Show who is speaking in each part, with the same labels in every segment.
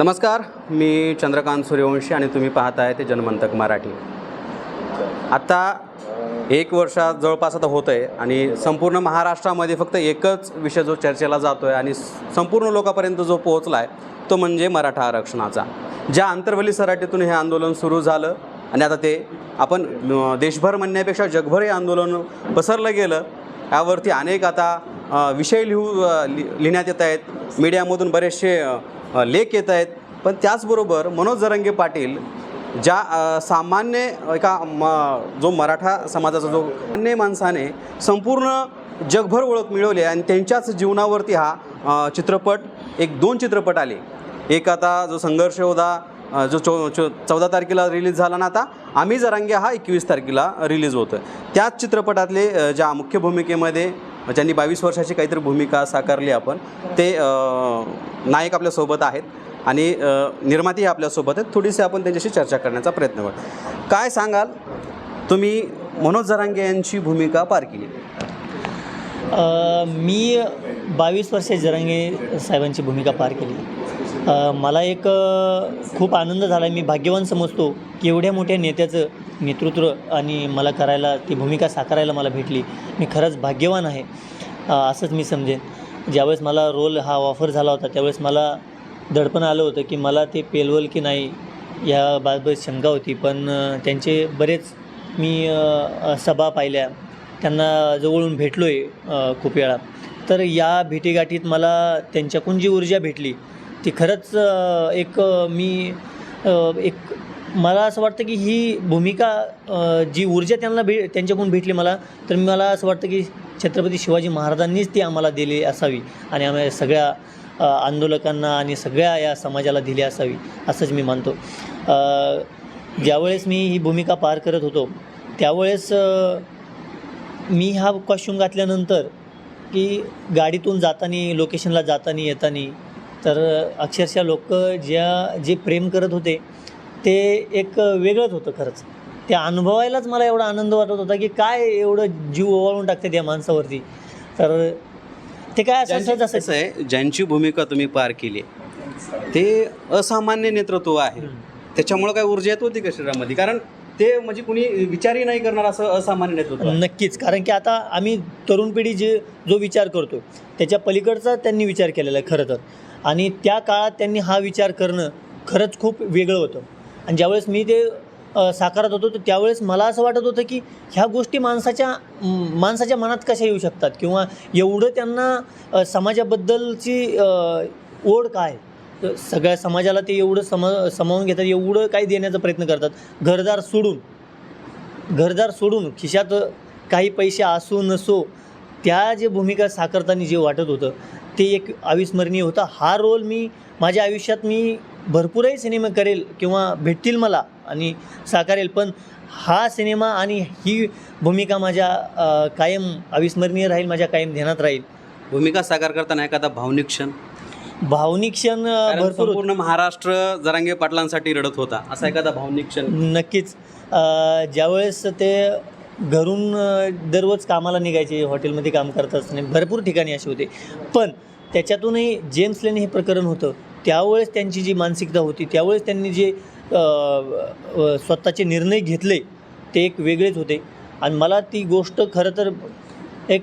Speaker 1: नमस्कार मी चंद्रकांत सूर्यवंशी आणि तुम्ही पाहत आहे ते जनमंतक मराठी. आत्ता एक वर्षात जवळपास आता होतं आहे आणि संपूर्ण महाराष्ट्रामध्ये फक्त एकच विषय जो चर्चेला जातो आहे आणि संपूर्ण लोकांपर्यंत जो पोहोचला आहे तो म्हणजे मराठा आरक्षणाचा. ज्या आंतरवली सराटीतून हे आंदोलन सुरू झालं आणि आता ते आपण देशभर म्हणण्यापेक्षा जगभर हे आंदोलन पसरलं गेलं यावरती अनेक आता विषय लिहू लि लिहिण्यात येत आहेत. मीडियामधून बरेचसे लेख येत आहेत. पण त्याचबरोबर मनोज जरंगे पाटील ज्या सामान्य एका म जो मराठा समाजाचा जो अन्य माणसाने संपूर्ण जगभर ओळख मिळवली आणि त्यांच्याच जीवनावरती हा चित्रपट एक दोन चित्रपट आले. एक आता जो संघर्ष होता जो चौ चौ चौदा तारखेला रिलीज झाला ना आता आम्ही जरांगे हा एकवीस तारखेला रिलीज होतो त्याच चित्रपटातले ज्या मुख्य भूमिकेमध्ये ज्यांनी बावीस वर्षाची काहीतरी भूमिका साकारली आपण ते नायक आपल्यासोबत आहेत आणि अ, आपल्यासोबत आहेत. थोडीशी आपण त्यांच्याशी चर्चा करण्याचा प्रयत्न करू. काय सांगाल? तुम्ही मनोज जरांगे यांची भूमिका पार केली.
Speaker 2: मी बावीस वर्षे जरांगे साहेबांची भूमिका पार केली. मला एक खूप आनंद झाला. मी भाग्यवान समजतो की एवढ्या मोठ्या नेत्याचं नेतृत्व आणि मला करायला ती भूमिका साकारायला मला भेटली. मी खरंच भाग्यवान आहे. असंच मी समजेन. ज्यावेळेस मला रोल हा ऑफर झाला होता त्यावेळेस मला दडपण आलं होतं की मला ते पेलवल की नाही याबाबत शंका होती. पण त्यांचे बरेच मी सभा पाहिल्या. त्यांना जवळून भेटलो आहे खूप वेळा. तर या भेटीगाठीत मला त्यांच्याकडून जी ऊर्जा भेटली ती खरंच एक मी एक मला असं वाटतं की ही भूमिका जी ऊर्जा त्यांना भे त्यांच्याकडून भेटली मला तर मला असं वाटतं की छत्रपती शिवाजी महाराजांनीच ती आम्हाला दिली असावी आणि आम्हाला सगळ्या आंदोलकांना आणि सगळ्या या समाजाला दिली असावी असंच मी मानतो. ज्यावेळेस मी ही भूमिका पार करत होतो त्यावेळेस मी हा कॉस्ट्यूम घातल्यानंतर की गाडीतून जाताना लोकेशनला जाताना येताना तर अक्षरशः लोक ज्या जे प्रेम करत होते ते एक वेगळंच होतं खरंच. ते अनुभवायलाच मला एवढा आनंद वाटत होता की काय एवढं जीव ओवाळून टाकते त्या माणसावरती. तर ते काय असं असं
Speaker 1: आहे ज्यांची भूमिका तुम्ही पार केली ते असामान्य नेतृत्व आहे. त्याच्यामुळं काय ऊर्जा येत होती का शरीरामध्ये? कारण ते म्हणजे कुणी विचारही नाही करणार असं असामान्य नेतृत्व.
Speaker 2: नक्कीच. कारण की आता आम्ही तरुण पिढी जे जो विचार करतो त्याच्या पलीकडचा त्यांनी विचार केलेला आहे खरं तर. आणि त्या काळात त्यांनी हा विचार करणं खरंच खूप वेगळं होतं. आणि ज्यावेळेस मी ते साकारत होतो तर त्यावेळेस मला असं वाटत होतं की ह्या गोष्टी माणसाच्या माणसाच्या मनात कशा येऊ शकतात? किंवा एवढं त्यांना समाजाबद्दलची ओढ काय? सगळ्या समाजाला ते एवढं समा समावून घेतात एवढं काही देण्याचा प्रयत्न करतात. घरदार सोडून घरदार सोडून खिशात काही पैसे असो नसो त्या जे भूमिका साकारताना जे वाटत होतं ते एक अविस्मरणीय होतं. हा रोल मी माझ्या आयुष्यात मी भरपूरही सिनेमा करेल किंवा भेटतील मला आणि साकारेल पण हा सिनेमा आणि ही भूमिका माझ्या कायम अविस्मरणीय राहील माझ्या कायम ध्यानात राहील.
Speaker 1: भूमिका साकार करताना एखादा भावनिक क्षण?
Speaker 2: भावनिक क्षण भरपूर होते.
Speaker 1: संपूर्ण महाराष्ट्र जरांगे पाटलांसाठी रडत होता. असा एखादा भावनिक क्षण?
Speaker 2: नक्कीच. ज्यावेळेस ते घरून दररोज कामाला निघायचे हॉटेलमध्ये काम करत असताना भरपूर ठिकाणी असे होते. पण त्याच्यातूनही जेम्स लेन हे प्रकरण होतं. त्यावेळेस त्यांची जी मानसिकता होती त्यावेळेस त्यांनी जे स्वतःचे निर्णय घेतले ते एक वेगळेच होते. आणि मला ती गोष्ट खरं तर एक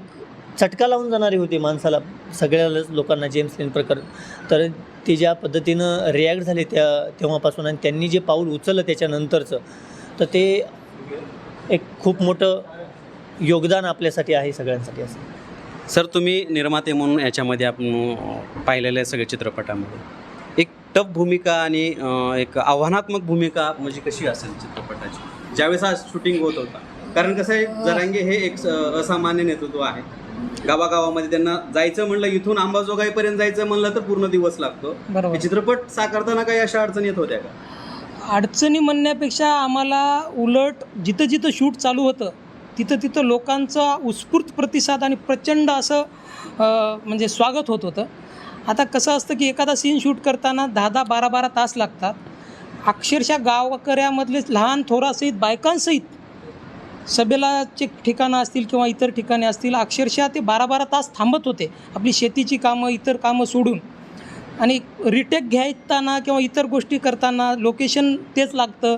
Speaker 2: चटका लावून जाणारी होती माणसाला सगळ्या लोकांना जेम्स लेन प्रकरण. तर ते ज्या पद्धतीनं रिॲक्ट झाले त्या तेव्हापासून आणि त्यांनी जे पाऊल उचललं त्याच्यानंतरचं तर ते एक खूप मोठं योगदान आपल्यासाठी आहे सगळ्यांसाठी असं.
Speaker 1: सर तुम्ही निर्माते म्हणून याच्यामध्ये आपण पाहिलेलं आहे सगळ्या चित्रपटामध्ये. टफ भूमिका आणि एक आव्हानात्मक भूमिका म्हणजे कशी असेल चित्रपटाची? ज्यावेळेस हा शूटिंग होत होता. कारण कसं आहे जरांगे हे एक असामान्य नेतृत्व आहे. गावागावामध्ये त्यांना जायचं म्हणलं इथून अंबाजोगाईपर्यंत जायचं म्हणलं तर पूर्ण दिवस लागतो. हे चित्रपट साकारताना काही अशा अडचणी येत होत्या का?
Speaker 3: अडचणी म्हणण्यापेक्षा आम्हाला उलट जिथं जिथं शूट चालू होतं तिथं तिथं लोकांचा उत्स्फूर्त प्रतिसाद आणि प्रचंड असं म्हणजे स्वागत होत होतं. आता कसं असतं की एखादा सीन शूट करताना दहा दहा बारा बारा तास लागतात. अक्षरशः गावकऱ्यामधले लहान थोरासहित बायकांसहित सभेलाचे ठिकाणं असतील किंवा इतर ठिकाणे असतील अक्षरशः ते बारा बारा तास थांबत होते. आपली शेतीची कामं इतर कामं सोडून. आणि रिटेक घ्यायताना किंवा इतर गोष्टी करताना लोकेशन तेच लागतं.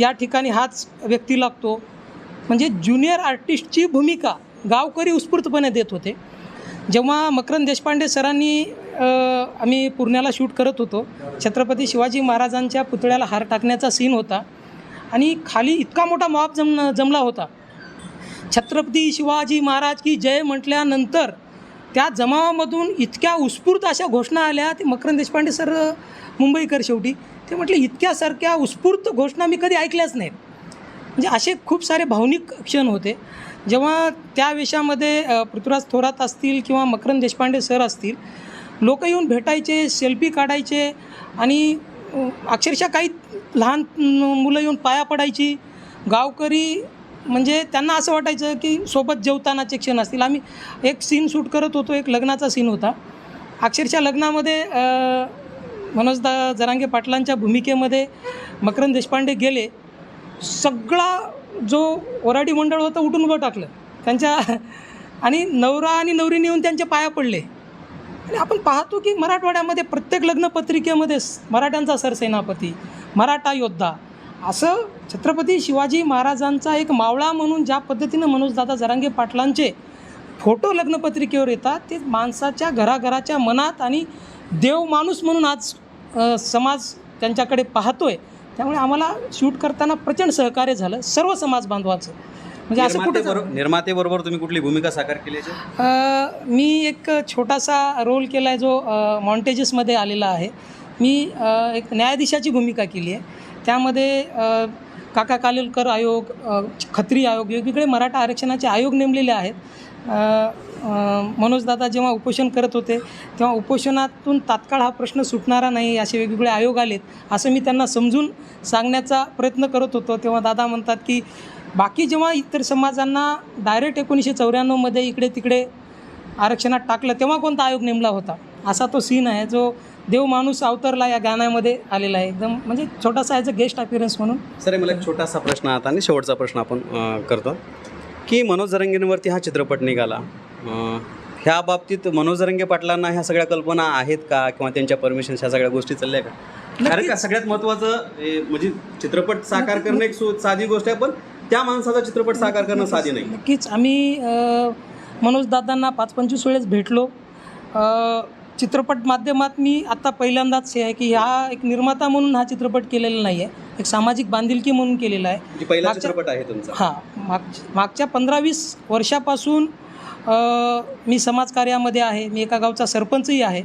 Speaker 3: या ठिकाणी हाच व्यक्ती लागतो. म्हणजे ज्युनियर आर्टिस्टची भूमिका गावकरी उत्स्फूर्तपणे देत होते. जेव्हा मकरंद देशपांडे सरांनी आम्ही पुण्याला शूट करत होतो. छत्रपती शिवाजी महाराजांच्या पुतळ्याला हार टाकण्याचा सीन होता. आणि खाली इतका मोठा मॉब जम जमला होता. छत्रपती शिवाजी महाराज की जय म्हटल्यानंतर त्या जमावामधून इतक्या उत्स्फूर्त अशा घोषणा आल्या. ते मकरंद देशपांडे सर मुंबईकर शेवटी. ते म्हटले इतक्यासारख्या उत्स्फूर्त घोषणा मी कधी ऐकल्याच नाहीत. म्हणजे असे खूप सारे भावनिक क्षण होते. जेव्हा त्या वेशामध्ये पृथ्वीराज थोरात असतील किंवा मकरंद देशपांडे सर असतील लोक येऊन भेटायचे सेल्फी काढायचे आणि अक्षरशः काही लहान मुलं येऊन पाया पडायची. गावकरी म्हणजे त्यांना असं वाटायचं की सोबत जेवतानाचे क्षण असतील. आम्ही एक सीन शूट करत होतो एक लग्नाचा सीन होता. अक्षरशः लग्नामध्ये मनोजदा जरांगे पाटलांच्या भूमिकेमध्ये मकरंद देशपांडे गेले. सगळा जो वराडी मंडळ होतं उठून उभं टाकलं. त्यांच्या आणि नवरा आणि नवरीने येऊन त्यांच्या पाया पडले. आणि आपण पाहतो की मराठवाड्यामध्ये प्रत्येक लग्नपत्रिकेमध्ये मराठ्यांचा सरसेनापती मराठा योद्धा असं छत्रपती शिवाजी महाराजांचा एक मावळा म्हणून ज्या पद्धतीनं मनोजदादा जरांगे पाटलांचे फोटो लग्नपत्रिकेवर येतात ते माणसाच्या घराघराच्या मनात आणि देव माणूस म्हणून आज समाज त्यांच्याकडे पाहतोय. त्यामुळे आम्हाला शूट करताना प्रचंड सहकार्य झालं सर्व समाज बांधवाचं. म्हणजे असं कुठं
Speaker 1: निर्मातेबरोबर निर्मातेबरोबर तुम्ही कुठली भूमिका साकार केली
Speaker 3: मी एक छोटासा रोल केला आहे जो मॉन्टेजेसमध्ये आलेला आहे. मी एक न्यायाधीशाची भूमिका केली आहे. त्यामध्ये काका कालेलकर आयोग खत्री आयोग वेगवेगळे मराठा आरक्षणाचे आयोग नेमलेले आहेत. मनोजदादा जेव्हा उपोषण करत होते तेव्हा उपोषणातून तात्काळ हा प्रश्न सुटणारा नाही असे वेगवेगळे आयोग आलेत असं मी त्यांना समजून सांगण्याचा प्रयत्न करत होतो. तेव्हा दादा म्हणतात की बाकी जेव्हा इतर समाजांना डायरेक्ट एकोणीसशे चौऱ्याण्णवमध्ये इकडे तिकडे आरक्षणात टाकलं तेव्हा कोणता आयोग नेमला होता? असा तो सीन आहे जो देव माणूस अवतरला या गाण्यामध्ये आलेला आहे. एकदम म्हणजे छोटासा ॲज अ गेस्ट अपिअरन्स म्हणून.
Speaker 1: सर मला एक छोटासा प्रश्न आता आणि शेवटचा प्रश्न आपण करतो. की मनोज जरंगेंवरती हा चित्रपट निघाला. ह्या बाबतीत मनोज जरंगे पाटलांना ह्या सगळ्या कल्पना आहेत का? किंवा त्यांच्या परमिशन ह्या सगळ्या गोष्टी चालल्या का? कारण का सगळ्यात महत्त्वाचं म्हणजे चित्रपट साकार करणं एक साधी गोष्ट आहे पण त्या माणसाचा चित्रपट साकार करणं साधी नाही.
Speaker 3: नक्कीच. आम्ही मनोज दादांना पाच पंचवीस वेळेस भेटलो. चित्रपट माध्यमात मी आत्ता पहिल्यांदाच हे आहे की हा एक निर्माता म्हणून हा चित्रपट केलेला नाही आहे एक सामाजिक बांधिलकी म्हणून केलेला आहे.
Speaker 1: म्हणजे पहिला चित्रपट आहे तुमचा.
Speaker 3: हां माग मागच्या पंधरा वीस वर्षापासून मी समाजकार्यामध्ये आहे. मी एका गावचा सरपंचही आहे.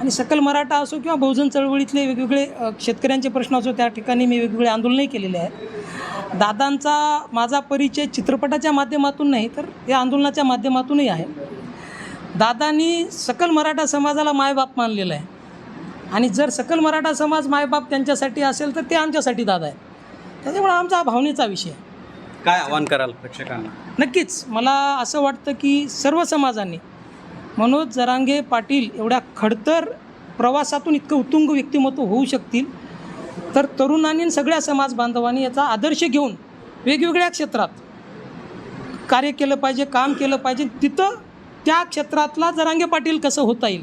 Speaker 3: आणि सकल मराठा असो किंवा बहुजन चळवळीतले वेगवेगळे शेतकऱ्यांचे प्रश्न असो त्या ठिकाणी मी वेगवेगळे आंदोलनही केलेले आहेत. दादांचा माझा परिचय चित्रपटाच्या माध्यमातून नाही तर या आंदोलनाच्या माध्यमातूनही आहे. दादांनी सकल मराठा समाजाला मायबाप मानलेलं आहे. आणि जर सकल मराठा समाज मायबाप त्यांच्यासाठी असेल तर ते आमच्यासाठी दादा आहे त्याच्यामुळे आमचा हा भावनेचा विषय आहे.
Speaker 1: काय आव्हान कराल प्रेक्षकांना?
Speaker 3: नक्कीच. मला असं वाटतं की सर्व समाजांनी मनोज जरांगे पाटील एवढ्या खडतर प्रवासातून इतकं उत्तुंग व्यक्तिमत्व होऊ शकतील तर तरुणांनी सगळ्या समाज बांधवांनी याचा आदर्श घेऊन वेगवेगळ्या क्षेत्रात कार्य केलं पाहिजे काम केलं पाहिजे. तिथं त्या क्षेत्रातला जरांगे पाटील कसं होता येईल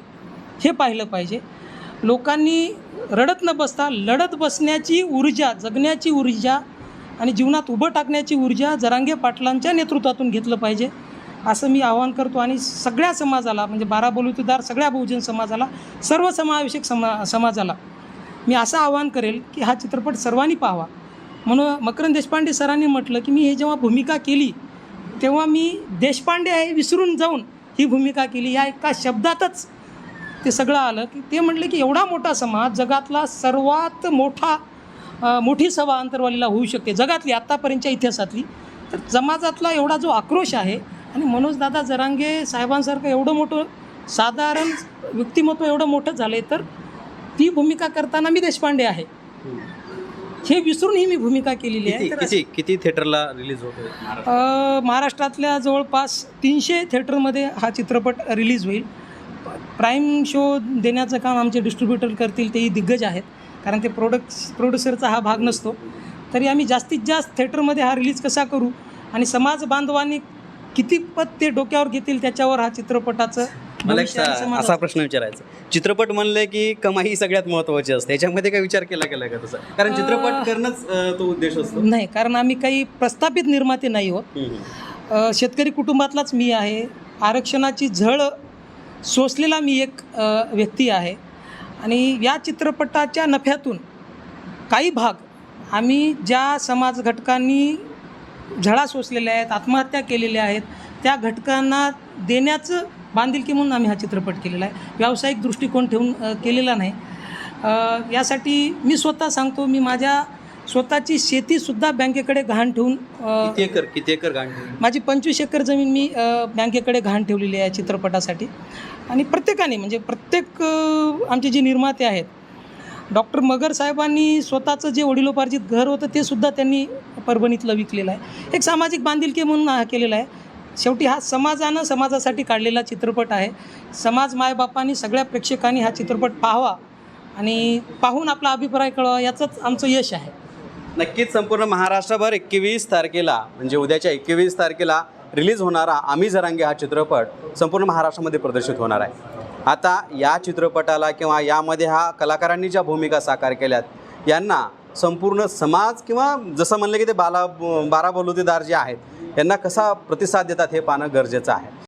Speaker 3: हे पाहिलं पाहिजे. लोकांनी रडत न बसता लढत बसण्याची ऊर्जा जगण्याची ऊर्जा आणि जीवनात उभं टाकण्याची ऊर्जा जरांगे पाटलांच्या नेतृत्वातून घेतलं पाहिजे. असं मी आवाहन करतो आणि सगळ्या समाजाला म्हणजे बारा बलुतेदार सगळ्या बहुजन समाजाला सर्व समावेशक समा समाजाला मी असं आवाहन करेल की हा चित्रपट सर्वांनी पाहावा. म्हणून मकरंद देशपांडे सरांनी म्हटलं की मी हे जेव्हा भूमिका केली तेव्हा मी देशपांडे आहे विसरून जाऊन ही भूमिका केली. या एका शब्दातच ते सगळं आलं की ते म्हटले की एवढा मोठा समाज जगातला सर्वात मोठा मोठी सभा अंतरवालीला होऊ शकते. जगातली आत्तापर्यंतच्या इतिहासातली. तर समाजातला एवढा जो आक्रोश आहे आणि मनोजदादा जरांगे साहेबांसारखं एवढं मोठं साधारण व्यक्तिमत्व एवढं मोठं झालं आहे तर ती भूमिका करताना मी देशपांडे आहे. हे विसरून ही मी भूमिका केलेली आहे.
Speaker 1: किती
Speaker 3: तर
Speaker 1: किती किती थिएटरला रिलीज?
Speaker 3: अ, महाराष्ट्रातल्या जवळपास तीनशे थिएटरमध्ये हा चित्रपट रिलीज होईल. प्राईम शो देण्याचं काम आमचे डिस्ट्रीब्युटर करतील तेही दिग्गज आहेत. कारण ते प्रोडक्ट्स प्रोड्युसरचा हा भाग नसतो. तरी आम्ही जास्तीत जास्त थिएटरमध्ये हा रिलीज कसा करू? आणि समाज बांधवांनी किती पत ते डोक्यावर घेतील त्याच्यावर हा चित्रपटाचं
Speaker 1: मला एक सा- असा प्रश्न विचारायचा चित्रपट म्हणले की कमाई सगळ्यात महत्वाची असते. याच्यामध्ये काय विचार केला गेला का तसा? कारण चित्रपट करणंच अं, तो उद्देश असतो.
Speaker 3: नाही कारण आम्ही काही प्रस्थापित निर्माते नाही होत
Speaker 1: हम्म.
Speaker 3: अ, शेतकरी कुटुंबातलाच मी आहे. आरक्षणाची झळ सोसलेला मी एक अ, व्यक्ती आहे. आणि या चित्रपटाच्या नफ्यातून काही भाग आम्ही ज्या समाज घटकांनी झळा सोसलेल्या आहेत आत्महत्या केलेल्या आहेत त्या घटकांना देण्याचं बांधिलकी म्हणून आम्ही हा चित्रपट केलेला आहे. व्यावसायिक दृष्टिकोन ठेवून केलेला नाही. यासाठी मी स्वतः सांगतो मी माझ्या स्वतःची शेतीसुद्धा बँकेकडे गहाण ठेवून अ,
Speaker 1: किती एकर किती एकर गांठी
Speaker 3: माझी पंचवीस एकर जमीन मी बँकेकडे घाण ठेवलेली आहे चित्रपटासाठी. आणि प्रत्येकाने म्हणजे प्रत्येक आमचे जे निर्माते आहेत डॉक्टर मगर साहेबांनी स्वतःचं जे वडिलोपार्जित घर होतं ते सुद्धा त्यांनी परभणीतलं विकलेलं आहे. एक सामाजिक बांधिलकी म्हणून हा केलेला आहे. शेवटी हा समाजानं समाजासाठी काढलेला चित्रपट आहे. समाज मायबापांनी सगळ्या प्रेक्षकांनी हा चित्रपट पाहावा आणि पाहून आपला अभिप्राय कळवा याचंच आमचं यश आहे.
Speaker 1: नक्कीच संपूर्ण महाराष्ट्रभर एकवीस तारखेला म्हणजे उद्याच्या एकवीस तारखेला रिलीज होणारा आम्ही जरांगे हा चित्रपट संपूर्ण महाराष्ट्रामध्ये प्रदर्शित होणार आहे. आता या चित्रपटाला किंवा यामध्ये हा कलाकारांनी ज्या भूमिका साकार केल्यात यांना संपूर्ण समाज किंवा जसं म्हणलं की ते बाला बारा बलुतेदार जे आहेत यांना कसा प्रतिसाद देतात हे पाहणं गरजेचं आहे.